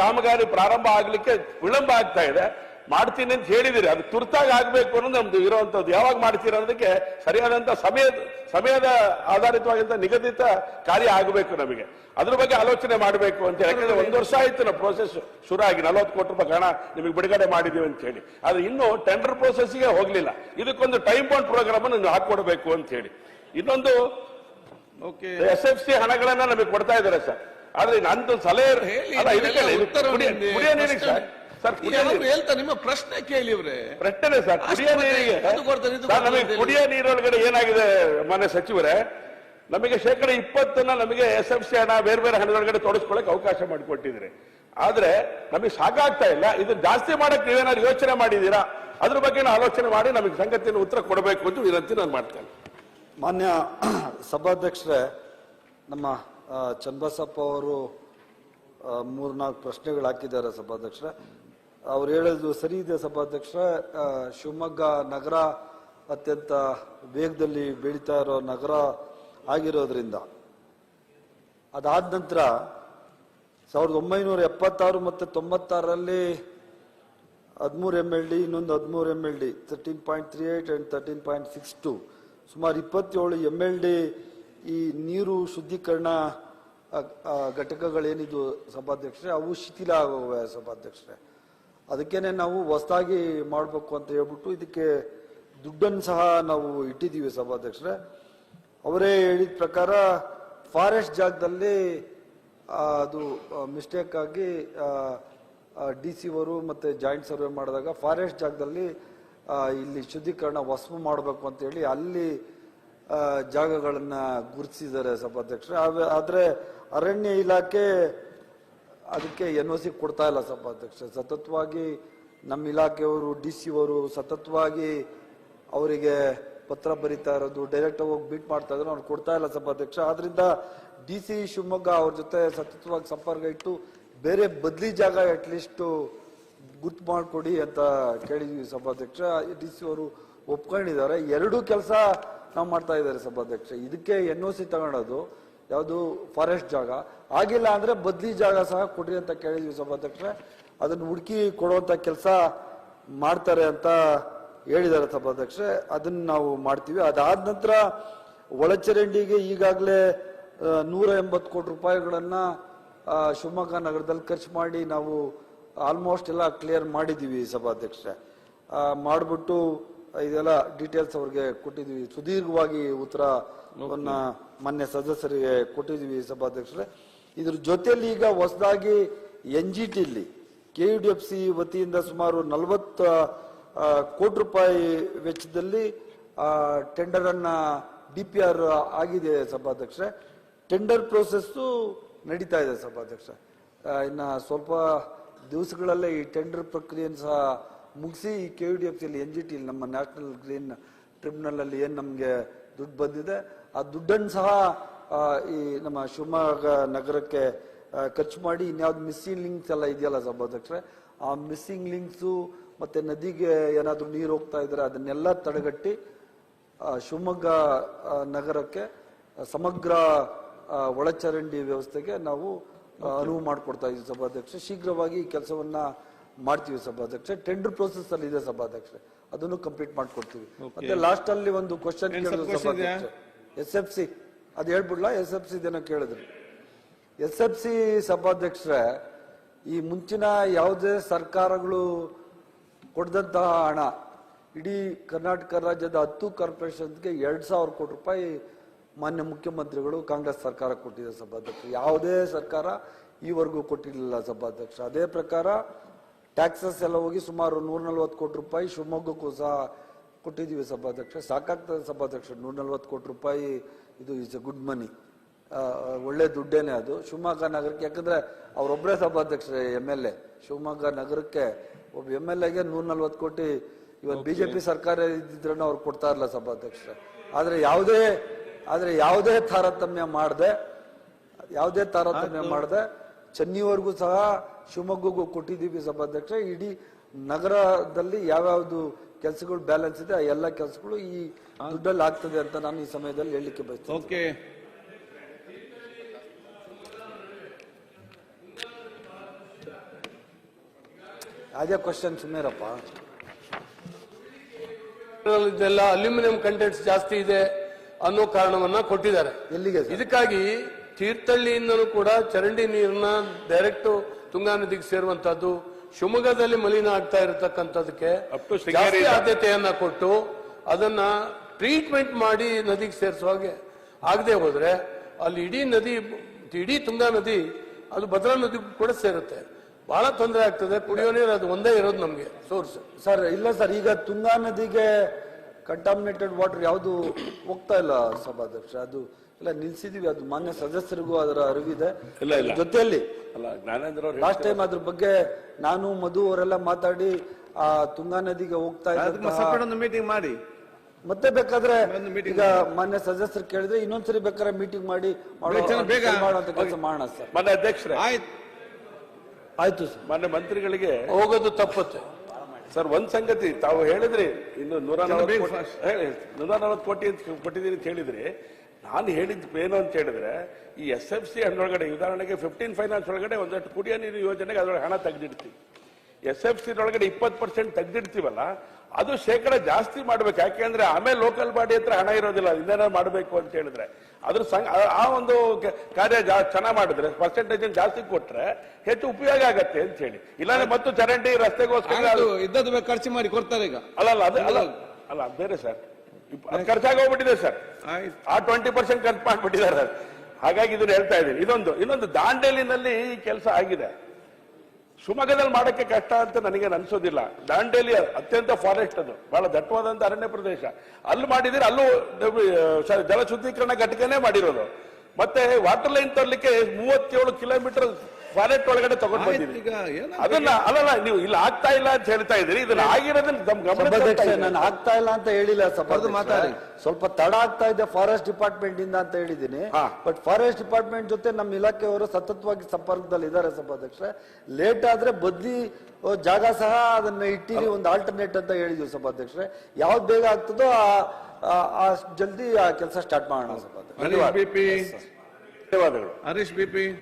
ಕಾಮಗಾರಿ ಪ್ರಾರಂಭ ಆಗ್ಲಿಕ್ಕೆ ವಿಳಂಬ ಆಗ್ತಾ ಇದೆ. ಮಾಡ್ತೀನಿ ಅಂತ ಹೇಳಿದಿರಿ. ಅದು ತುರ್ತಾಗಿ ಆಗ್ಬೇಕು ಅನ್ನೋದು ನಮ್ದು ಇರುವಂತದ್ದು ಯಾವಾಗ ಮಾಡ್ತೀರಾ ಅನ್ನೋದಕ್ಕೆ ಸರಿಯಾದಂತ ಸಮಯ ಸಮಯದ ಆಧಾರಿತವಾಗಿಂತ ನಿಗದಿತ ಕಾರ್ಯ ಆಗಬೇಕು ನಮಗೆ. ಅದ್ರ ಬಗ್ಗೆ ಆಲೋಚನೆ ಮಾಡಬೇಕು ಅಂತ ಹೇಳಿ. ಯಾಕಂದ್ರೆ ಒಂದು ವರ್ಷ ಆಯ್ತು ನಾವು ಪ್ರೋಸೆಸ್ ಶುರು ಆಗಿ ನಲವತ್ತು ಕೋಟಿ ರೂಪಾಯಿ ಹಣ ನಿಮಗೆ ಬಿಡುಗಡೆ ಮಾಡಿದೀವಿ ಅಂತ ಹೇಳಿ. ಆದ್ರೆ ಇನ್ನು ಟೆಂಡರ್ ಪ್ರೋಸೆಸ್ಗೆ ಹೋಗ್ಲಿಲ್ಲ. ಇದಕ್ಕೊಂದು ಟೈಮ್ ಬೌಂಡ್ ಪ್ರೋಗ್ರಾಮ್ ಅನ್ನು ಹಾಕೊಡ್ಬೇಕು ಅಂತ ಹೇಳಿ. ಇನ್ನೊಂದು ಎಸ್ ಎಫ್ ಸಿ ಹಣಗಳನ್ನ ನಮಗೆ ಕೊಡ್ತಾ ಇದ್ದಾರೆ ಸರ್. ಆದ್ರೆ ನಂದು ಸಲಹೆ ಹೇಳಿ, ಅಲ್ಲ, ಇದಕ್ಕೆ ಇದೆಲ್ಲ ಇದು ಕುಡಿಯ- ಹಿಂದೆ ಕುಡಿಯೋ ಸರ್. ಸರ್ ಕುಡಿಯೋ ಯಾರು ನೀರು. ಹೇಳ್ತಾ ನಿಮ್ಮ ಪ್ರಶ್ನೆ ಕೇಳಿ ಇವ್ರೆ. ಪ್ರಶ್ನೆ ಸರ್ ಕುಡಿಯ ನೀರಿಗೆ. ಕುಡಿಯ ನೀರೊಳಗಡೆ ಏನಾಗಿದೆ ಮಾನ್ಯ ಸಚಿವರೇ? ನಮಗೆ ಶೇಕಡ ಇಪ್ಪತ್ತನ್ನ ನಮಗೆ ಎಸ್ ಎಫ್ ಸಿ ಹಣ ಬೇರೆ ಬೇರೆ ಹಣದೊಳಗಡೆ ತೊಡಸ್ಕೊಳಕ್ ಅವಕಾಶ ಮಾಡಿಕೊಟ್ಟಿದ್ರಿ ಆದ್ರೆ ನಮಗೆ ಸಾಕಾಗ್ತಾ ಇಲ್ಲ. ಇದು ಜಾಸ್ತಿ ಮಾಡಕ್ ನೀವೇನಾದ್ರು ಯೋಚನೆ ಮಾಡಿದೀರಾ ಅದ್ರ ಬಗ್ಗೆ ಆಲೋಚನೆ ಮಾಡಿ ನಮಗೆ ಸಂಗತಿಯನ್ನು ಉತ್ತರ ಕೊಡಬೇಕು ಅಂತ ವಿನಂತಿ ನಾನು ಮಾಡ್ತೇನೆ. ಮಾನ್ಯ ಸಭಾಧ್ಯಕ್ಷರೇ ನಮ್ಮ ಚನ್ನಬಸಪ್ಪ ಅವರು ಮೂರ್ನಾಲ್ಕು ಪ್ರಶ್ನೆಗಳು ಹಾಕಿದ್ದಾರೆ ಸಭಾಧ್ಯಕ್ಷರ. ಅವ್ರು ಹೇಳೋದು ಸರಿ ಇದೆ ಸಭಾಧ್ಯಕ್ಷರ. ಆ, ಶಿವಮೊಗ್ಗ ನಗರ ಅತ್ಯಂತ ವೇಗದಲ್ಲಿ ಬೆಳೀತಾ ಇರೋ ನಗರ ಆಗಿರೋದ್ರಿಂದ. ಅದಾದ ನಂತರ ಸಾವಿರದ ಒಂಬೈನೂರ ಎಪ್ಪತ್ತಾರು ಮತ್ತು ತೊಂಬತ್ತಾರರಲ್ಲಿ ಹದಿಮೂರು ಎಂ ಎಲ್ ಡಿ ಇನ್ನೊಂದು ಹದಿಮೂರು M L D thirteen point three eight and thirteen point six two ಸುಮಾರು ಇಪ್ಪತ್ತೇಳು ಎಂ ಎಲ್ ಡಿ ಈ ನೀರು ಶುದ್ಧೀಕರಣ ಘಟಕಗಳೇನಿದ್ವು ಸಭಾಧ್ಯಕ್ಷರೇ, ಅವು ಶಿಥಿಲ ಆಗೋವೆ ಸಭಾಧ್ಯಕ್ಷರೇ. ಅದಕ್ಕೇನೆ ನಾವು ಹೊಸದಾಗಿ ಮಾಡಬೇಕು ಅಂತ ಹೇಳ್ಬಿಟ್ಟು ಇದಕ್ಕೆ ದುಡ್ಡನ್ನು ಸಹ ನಾವು ಇಟ್ಟಿದ್ದೀವಿ ಸಭಾಧ್ಯಕ್ಷರೇ. ಅವರೇ ಹೇಳಿದ ಪ್ರಕಾರ ಫಾರೆಸ್ಟ್ ಜಾಗದಲ್ಲಿ ಅದು ಮಿಸ್ಟೇಕ್ ಆಗಿ ಡಿ ಸಿ ಅವರು ಮತ್ತು ಜಾಯಿಂಟ್ ಸರ್ವೆ ಮಾಡಿದಾಗ ಫಾರೆಸ್ಟ್ ಜಾಗದಲ್ಲಿ ಇಲ್ಲಿ ಶುದ್ಧೀಕರಣ ವಸ್ಪು ಮಾಡಬೇಕು ಅಂತೇಳಿ ಅಲ್ಲಿ ಜಾಗಗಳನ್ನ ಗುರುತಿಸಿದ್ದಾರೆ ಸಭಾಧ್ಯಕ್ಷರೇ. ಆದರೆ ಅರಣ್ಯ ಇಲಾಖೆ ಅದಕ್ಕೆ ಎನ್ ಒ ಸಿ ಕೊಡ್ತಾ ಇಲ್ಲ ಸಭಾಧ್ಯಕ್ಷ ಸತತವಾಗಿ ನಮ್ಮ ಇಲಾಖೆಯವರು, ಡಿ ಸಿ ಅವರು ಸತತವಾಗಿ ಅವರಿಗೆ ಪತ್ರ ಬರೀತಾ ಇರೋದು ಡೈರೆಕ್ಟ್ ಹೋಗಿ ಬೀಟ್ ಮಾಡ್ತಾ ಇದ್ರು ಅವ್ರು ಕೊಡ್ತಾ ಇಲ್ಲ ಸಭಾಧ್ಯಕ್ಷ ಆದ್ರಿಂದ ಡಿ ಸಿ ಶಿವಮೊಗ್ಗ ಅವ್ರ ಜೊತೆ ಸತತವಾಗಿ ಸಂಪರ್ಕ ಇಟ್ಟು ಬೇರೆ ಬದಲಿ ಜಾಗ ಅಟ್ಲೀಸ್ಟ್ ಗುರ್ತು ಮಾಡಿಕೊಡಿ ಅಂತ ಕೇಳಿದ್ವಿ ಸಭಾಧ್ಯಕ್ಷ ಡಿ ಸಿ ಅವರು ಒಪ್ಕೊಂಡಿದ್ದಾರೆ. ಎರಡೂ ಕೆಲಸ ನಾವು ಮಾಡ್ತಾ ಇದ್ದಾರೆ ಸಭಾಧ್ಯಕ್ಷ. ಇದಕ್ಕೆ ಎನ್ ಒ ಸಿ ತಗೊಳೋದು ಯಾವುದು ಫಾರೆಸ್ಟ್ ಜಾಗ. ಆಗಿಲ್ಲ ಅಂದ್ರೆ ಬದ್ಲಿ ಜಾಗ ಸಹ ಕೊಡ್ರಿ ಅಂತ ಕೇಳಿದ್ವಿ ಸಭಾಧ್ಯಕ್ಷರೇ. ಅದನ್ನು ಹುಡುಕಿ ಕೊಡುವಂತ ಕೆಲಸ ಮಾಡ್ತಾರೆ ಅಂತ ಹೇಳಿದ್ದಾರೆ ಸಭಾಧ್ಯಕ್ಷರೇ. ಅದನ್ನ ನಾವು ಮಾಡ್ತೀವಿ. ಅದಾದ ನಂತರ ಒಳಚರಂಡಿಗೆ ಈಗಾಗಲೇ ನೂರ ಎಂಬತ್ತು ಕೋಟಿ ರೂಪಾಯಿಗಳನ್ನು ಶಿವಮೊಗ್ಗ ನಗರದಲ್ಲಿ ಖರ್ಚು ಮಾಡಿ ನಾವು ಆಲ್ಮೋಸ್ಟ್ ಎಲ್ಲ ಕ್ಲಿಯರ್ ಮಾಡಿದ್ದೀವಿ ಸಭಾಧ್ಯಕ್ಷರೇ. ಮಾಡ್ಬಿಟ್ಟು ಇದೆಲ್ಲ ಡೀಟೇಲ್ಸ್ ಅವ್ರಿಗೆ ಕೊಟ್ಟಿದ್ವಿ ಸುದೀರ್ಘವಾಗಿ ಉತ್ತರವನ್ನ ಮಾನ್ಯ ಸದಸ್ಯರಿಗೆ ಕೊಟ್ಟಿದ್ವಿ ಸಭಾಧ್ಯಕ್ಷರೇ. ಇದ್ರ ಜೊತೆಯಲ್ಲಿ ಈಗ ಹೊಸದಾಗಿ N G ಟಿಲಿ K U D F C ವತಿಯಿಂದ ಸುಮಾರು ನಲವತ್ತು ಕೋಟಿ ರೂಪಾಯಿ ವೆಚ್ಚದಲ್ಲಿ ಟೆಂಡರ್ ಅನ್ನ ಡಿ ಪಿ ಆರ್ ಆಗಿದೆ ಸಭಾಧ್ಯಕ್ಷರೇ. ಟೆಂಡರ್ ಪ್ರೋಸೆಸ್ಸು ನಡೀತಾ ಇದೆ ಸಭಾಧ್ಯಕ್ಷ ಇನ್ನ ಸ್ವಲ್ಪ ದಿವಸಗಳಲ್ಲೇ ಈ ಟೆಂಡರ್ ಪ್ರಕ್ರಿಯೆಯನ್ನು ಸಹ ಮುಗಿಸಿ ಈ ಕೆ ಯು ಡಿ ಎಫ್ ಸಿಯಲ್ಲಿ ಎನ್ ಜಿ ಟಿಲಿ ನಮ್ಮ ನ್ಯಾಷನಲ್ ಗ್ರೀನ್ ಟ್ರಿಬ್ಯುನಲಲ್ಲಿ ಏನು ನಮಗೆ ದುಡ್ಡು ಬಂದಿದೆ, ಆ ದುಡ್ಡನ್ನು ಸಹ ಈ ನಮ್ಮ ಶಿವಮೊಗ್ಗ ನಗರಕ್ಕೆ ಖರ್ಚು ಮಾಡಿ ಇನ್ಯಾವ್ದು ಮಿಸ್ಸಿಂಗ್ ಲಿಂಕ್ಸ್ ಎಲ್ಲ ಇದೆಯಲ್ಲ ಸಭಾಧ್ಯಕ್ಷರೇ ಆ ಮಿಸ್ಸಿಂಗ್ ಲಿಂಕ್ಸು ಮತ್ತು ನದಿಗೆ ಏನಾದರೂ ನೀರು ಹೋಗ್ತಾ ಇದ್ದರೆ ಅದನ್ನೆಲ್ಲ ತಡೆಗಟ್ಟಿ ಶಿವಮೊಗ್ಗ ನಗರಕ್ಕೆ ಸಮಗ್ರ ಒಳಚರಂಡಿ ವ್ಯವಸ್ಥೆಗೆ ನಾವು ಅನುವು ಮಾಡಿಕೊಡ್ತಾ ಇದ್ದೀವಿ ಸಭಾಧ್ಯಕ್ಷ ಶೀಘ್ರವಾಗಿ ಈ ಕೆಲಸವನ್ನ ಮಾಡ್ತೀವಿ ಸಭಾಧ್ಯಕ್ಷ ಟೆಂಡರ್ ಪ್ರೋಸೆಸ್ ಅಲ್ಲಿ ಇದೆ ಸಭಾಧ್ಯಕ್ಷ ಅದನ್ನು ಕಂಪ್ಲೀಟ್ ಮಾಡ್ಕೊಡ್ತೀವಿ. ಮತ್ತೆ ಲಾಸ್ಟ್ ಅಲ್ಲಿ ಒಂದು ಕ್ವಶನ್ ಕೇಳಿದ್ರು? ಸಭಾಧ್ಯಕ್ಷ ಎಸ್ ಎಫ್ ಸಿ ಅದು ಹೇಳ್ಬಿಡ್ಲಾ? ಎಸ್ ಎಫ್ ಸಿ ಇದೇನೋ ಕೇಳಿದ್ರು. ಎಸ್ ಎಫ್ ಸಿ ಸಭಾಧ್ಯಕ್ಷರೇ ಈ ಮುಂಚಿನ ಯಾವುದೇ ಸರ್ಕಾರಗಳು ಕೊಡದಂತಹ ಹಣ ಇಡೀ ಕರ್ನಾಟಕ ರಾಜ್ಯದ ಹತ್ತು ಕಾರ್ಪೊರೇಷನ್ಗೆ ಎರಡ್ ಸಾವಿರ ಕೋಟಿ ರೂಪಾಯಿ ಮಾನ್ಯ ಮುಖ್ಯಮಂತ್ರಿಗಳು ಕಾಂಗ್ರೆಸ್ ಸರ್ಕಾರ ಕೊಟ್ಟಿದೆ ಸಭಾಧ್ಯಕ್ಷ ಯಾವುದೇ ಸರ್ಕಾರ ಈವರೆಗೂ ಕೊಟ್ಟಿರಲಿಲ್ಲ ಸಭಾಧ್ಯಕ್ಷ ಅದೇ ಪ್ರಕಾರ ಟ್ಯಾಕ್ಸಸ್ ಎಲ್ಲ ಹೋಗಿ ಸುಮಾರು ನೂರ ನಲ್ವತ್ತು ಕೋಟಿ ರೂಪಾಯಿ ಶಿವಮೊಗ್ಗಕ್ಕೂ ಸಹ ಕೊಟ್ಟಿದ್ದೀವಿ ಸಭಾಧ್ಯಕ್ಷ. ಸಾಕಾಗ್ತದೆ ಸಭಾಧ್ಯಕ್ಷ ನೂರ ನಲ್ವತ್ತು ಕೋಟಿ ರೂಪಾಯಿ ಇದು ಇಸ್ ಎ ಗುಡ್ ಮನಿ ಒಳ್ಳೆ ದುಡ್ಡೇನೆ ಅದು. ಶಿವಮೊಗ್ಗ ನಗರಕ್ಕೆ ಯಾಕಂದ್ರೆ ಅವರೊಬ್ಬರೇ ಸಭಾಧ್ಯಕ್ಷ ಎಂ ಎಲ್ ಎ ಶಿವಮೊಗ್ಗ ನಗರಕ್ಕೆ ಒಬ್ಬ ಎಂ ಎಲ್ ಎಗೆ ನೂರ ನಲ್ವತ್ತು ಕೋಟಿ ಇವತ್ತು ಬಿ ಜೆ ಪಿ ಸರ್ಕಾರ ಇದ್ದಿದ್ರೂ ಅವ್ರು ಕೊಡ್ತಾ ಇರಲ್ಲ ಸಭಾಧ್ಯಕ್ಷ. ಆದರೆ ಯಾವುದೇ ಆದರೆ ಯಾವುದೇ ತಾರತಮ್ಯ ಮಾಡದೆ ಯಾವುದೇ ತಾರತಮ್ಯ ಮಾಡದೆ ಚೆನ್ನೈವರೆಗೂ ಸಹ ಶಿವಮೊಗ್ಗಗೂ ಕೊಟ್ಟಿದ್ದೀವಿ ಸಭಾಧ್ಯಕ್ಷ. ಇಡೀ ನಗರದಲ್ಲಿ ಯಾವ್ಯಾವ್ದು ಕೆಲಸಗಳು ಬ್ಯಾಲೆನ್ಸ್ ಇದೆ ಆ ಎಲ್ಲ ಕೆಲಸಗಳು ಈ ದುಡ್ಡಲ್ಲಿ ಆಗ್ತದೆ ಅಂತ ನಾನು ಈ ಸಮಯದಲ್ಲಿ ಹೇಳಲಿಕ್ಕೆ ಬಯಸ್ತೇನೆ. ಓಕೆ. ಅದೇ ಕ್ವಶನ್ ಸುಮ್ಮನೆರಪ್ಪ ಇದೆಲ್ಲ ಅಲ್ಯೂಮಿನಿಯಂ ಕಂಟೆಂಟ್ಸ್ ಜಾಸ್ತಿ ಇದೆ ಅನ್ನೋ ಕಾರಣವನ್ನ ಕೊಟ್ಟಿದ್ದಾರೆ. ಎಲ್ಲಿಗೆ ಇದಕ್ಕಾಗಿ ತೀರ್ಥಹಳ್ಳಿಯಿಂದಲೂ ಕೂಡ ಚರಂಡಿ ನೀರನ್ನ ಡೈರೆಕ್ಟ್ ತುಂಗಾ ನದಿಗೆ ಸೇರುವಂತದ್ದು ಶಿವಮೊಗ್ಗದಲ್ಲಿ ಮಲಿನ ಆಗ್ತಾ ಇರತಕ್ಕಂಥದಕ್ಕೆ ಜಾಸ್ತಿ. ಆದ್ಯತೆಯನ್ನ ಕೊಟ್ಟು ಅದನ್ನ ಟ್ರೀಟ್ಮೆಂಟ್ ಮಾಡಿ ನದಿಗೆ ಸೇರಿಸುವ ಹಾಗೆ ಆಗದೆ ಹೋದ್ರೆ ಅಲ್ಲಿ ಇಡೀ ನದಿ ಇಡೀ ತುಂಗಾ ನದಿ ಅದು ಭದ್ರಾ ನದಿ ಕೂಡ ಸೇರುತ್ತೆ. ಬಹಳ ತೊಂದರೆ ಆಗ್ತದೆ. ಕುಡಿಯೋ ನೀರು ಅದು ಒಂದೇ ಇರೋದು ನಮ್ಗೆ ಸೋರ್ಸ್ ಸರ್ ಇಲ್ಲ ಸರ್ ಈಗ ತುಂಗಾ ನದಿಗೆ ಕಂಟಾಮಿನೇಟೆಡ್ ವಾಟರ್ ಯಾವುದು ಹೋಗ್ತಾ ಇಲ್ಲ ಸಭಾಧ್ಯಕ್ಷ. ಅದು ಎಲ್ಲ ನಿಲ್ಸಿದೀವಿ. ಅದು ಮಾನ್ಯ ಸದಸ್ಯರಿಗೂ ಅದರ ಅರಿವಿದೆ. ಇಲ್ಲ, ಇಲ್ಲ. ಜೊತೆಯಲ್ಲಿ ಅಲ್ಲ ಜ್ಞಾನೇಂದ್ರ ಅವ್ರು ಲಾಸ್ಟ್ ಟೈಮ್ ಅದ್ರ ಬಗ್ಗೆ ನಾನು ಮಧು ಅವರೆಲ್ಲ ಮಾತಾಡಿ ಆ ತುಂಗಾ ನದಿಗೆ ಹೋಗ್ತಾ ಒಂದು ಮೀಟಿಂಗ್ ಮಾಡಿ. ಮತ್ತೆ ಬೇಕಾದ್ರೆ ಈಗ ಮಾನ್ಯ ಸದಸ್ಯರು ಕೇಳಿದ್ರೆ ಇನ್ನೊಂದ್ಸರಿ ಬೇಕಾದ್ರೆ ಮೀಟಿಂಗ್ ಮಾಡಿ. ಮಾಡುವಂತ ಕೆಲಸ ಮಾಡೋಣ ಸರ್. ಮಾನ್ಯ ಅಧ್ಯಕ್ಷರೇ. ಆಯ್ತು. ಆಯ್ತು ಸರ್ ಮಾನ್ಯ ಮಂತ್ರಿಗಳಿಗೆ ಹೋಗೋದು ತಪ್ಪುತ್ತೆ. ಸರ್ ಒಂದ್ ಸಂಗತಿ ತಾವು ಹೇಳಿದ್ರಿ ಇನ್ನು ನೂರ ನೂರ ನಲವತ್ತು ಕೋಟಿ ಅಂತ ಕೊಟ್ಟಿದ್ದೀನಿ ಅಂತ ಹೇಳಿದ್ರಿ. ನಾನು ಹೇಳಿದ್ ಏನು ಅಂತ ಹೇಳಿದ್ರೆ ಈ ಎಸ್ ಎಫ್ ಸಿ ಹಣ್ಣೊಳಗಡೆ ಉದಾಹರಣೆಗೆ ಫಿಫ್ಟೀನ್ ಫೈನಾನ್ಸ್ ಒಳಗಡೆ ಒಂದಷ್ಟು ಕುಡಿಯ ನೀರು ಯೋಜನೆಗೆ ಅದರೊಳಗೆ ಹಣ ತೆಗೆದಿಡ್ತೀವಿ. ಎಸ್ ಎಫ್ ಸಿ ಒಳಗಡೆ ಇಪ್ಪತ್ತು ಪರ್ಸೆಂಟ್ ತೆಗೆದಿಡ್ತೀವಲ್ಲ ಅದು ಶೇಕಡ ಜಾಸ್ತಿ ಮಾಡ್ಬೇಕು. ಯಾಕೆಂದ್ರೆ ಆಮೇಲೆ ಲೋಕಲ್ ಬಾಡಿ ಹತ್ರ ಹಣ ಇರೋದಿಲ್ಲ. ಇನ್ನೇನ ಮಾಡಬೇಕು ಅಂತ ಹೇಳಿದ್ರೆ. ಅದ್ರ ಸಂಘ ಆ- ಒಂದು ಕಾರ್ಯ ಚೆನ್ನಾಗಿ ಮಾಡಿದ್ರೆ ಪರ್ಸೆಂಟೇಜ್ ಜಾಸ್ತಿ ಕೊಟ್ರೆ ಹೆಚ್ಚು ಉಪಯೋಗ ಆಗತ್ತೆ ಅಂತ ಹೇಳಿ. ಇಲ್ಲಾಂದ್ರೆ ಮತ್ತು ಚರಂಡಿ ರಸ್ತೆಗೋಸ್ಕರ ಇದ್ದದ್ದು ಖರ್ಚು ಮಾಡಿ ಕೊಡ್ತಾರೆ ಈಗ. ಅಲ್ಲ ಅಲ್ಲ ಅದು ಅಲ್ಲ ಅಲ್ಲ ಬೇರೆ ಸರ್. ಅದು ಖರ್ಚಾಗಿ ಹೋಗ್ಬಿಟ್ಟಿದೆ ಸರ್. ಆ ಟ್ವೆಂಟಿ ಪರ್ಸೆಂಟ್ ಖರ್ಚು ಮಾಡ್ಬಿಟ್ಟಿದ್ದಾರೆ. ಹಾಗಾಗಿ ಇದನ್ನ ಹೇಳ್ತಾ ಇದ್ದೀನಿ. ಇದೊಂದು ಇನ್ನೊಂದು ದಾಂಡೇಲಿನಲ್ಲಿ ಈ ಕೆಲಸ ಆಗಿದೆ. ಶಿವಮೊಗ್ಗದಲ್ಲಿ ಮಾಡೋಕ್ಕೆ ಕಷ್ಟ ಅಂತ ನನಗೆ ಅನ್ಸೋದಿಲ್ಲ. ದಾಂಡೇಲಿ ಅತ್ಯಂತ ಫಾರೆಸ್ಟ್ ಅದು. ಬಹಳ ದಟ್ಟವಾದಂಥ ಅರಣ್ಯ ಪ್ರದೇಶ. ಅಲ್ಲಿ ಮಾಡಿದರೆ ಅಲ್ಲೂ ಜಲ ಶುದ್ಧೀಕರಣ ಘಟಕನೇ ಮಾಡಿರೋದು. ಮತ್ತೆ ವಾಟರ್ ಲೈನ್ ತರಲಿಕ್ಕೆ ಮೂವತ್ತೇಳು ಕಿಲೋಮೀಟರ್ ಫಾರೆಸ್ಟ್ ಒಳಗಡೆ ತಗೊಂಡ್ ಬಂದಿದ್ದೀವಿ ಅದನ್ನ ಅಲ್ಲಲ್ಲ ನೀವು ಇಲ್ಲಿ ಆಗ್ತಾ ಇಲ್ಲ ಅಂತ ಹೇಳ್ತಾ ಇದ್ರಿ ಇದನ್ನ ಆಗಿರೋದನ್ನ ನಮ್ ಗಮನ. ನಾನು ಆಗ್ತಾ ಇಲ್ಲ ಅಂತ ಹೇಳಿಲ್ಲ ಸಭಾದು ಮಾತಾಡಿ. ಸ್ವಲ್ಪ ತಡ ಆಗ್ತಾ ಇದೆ ಫಾರೆಸ್ಟ್ ಡಿಪಾರ್ಟ್ಮೆಂಟ್ ಇಂದ ಅಂತ ಹೇಳಿದ್ದೀನಿ. ಬಟ್ ಫಾರೆಸ್ಟ್ ಡಿಪಾರ್ಟ್ಮೆಂಟ್ ಜೊತೆ ನಮ್ಮ ಇಲಾಖೆಯವರು ಸತತವಾಗಿ ಸಂಪರ್ಕದಲ್ಲಿ ಇದ್ದಾರೆ ಸಭಾಧ್ಯಕ್ಷ. ಲೇಟ್ ಆದ್ರೆ ಬದ್ಲಿ ಓ, ಜಾಗ ಸಹ ಅದನ್ನ ಇಟ್ಟಿರಿ ಒಂದು ಆಲ್ಟರ್ನೇಟ್ ಅಂತ ಹೇಳಿದ್ವಿ ಸಭಾಧ್ಯಕ್ಷ. ಯಾವ್ದು ಬೇಗ ಆಗ್ತದೋ ಆ- ಜಲ್ದಿ ಆ ಕೆಲಸ ಸ್ಟಾರ್ಟ್ ಮಾಡೋಣ ಸಭಾಧ್ಯಕ್ಷ. ಧನ್ಯವಾದಗಳು. Harish B P.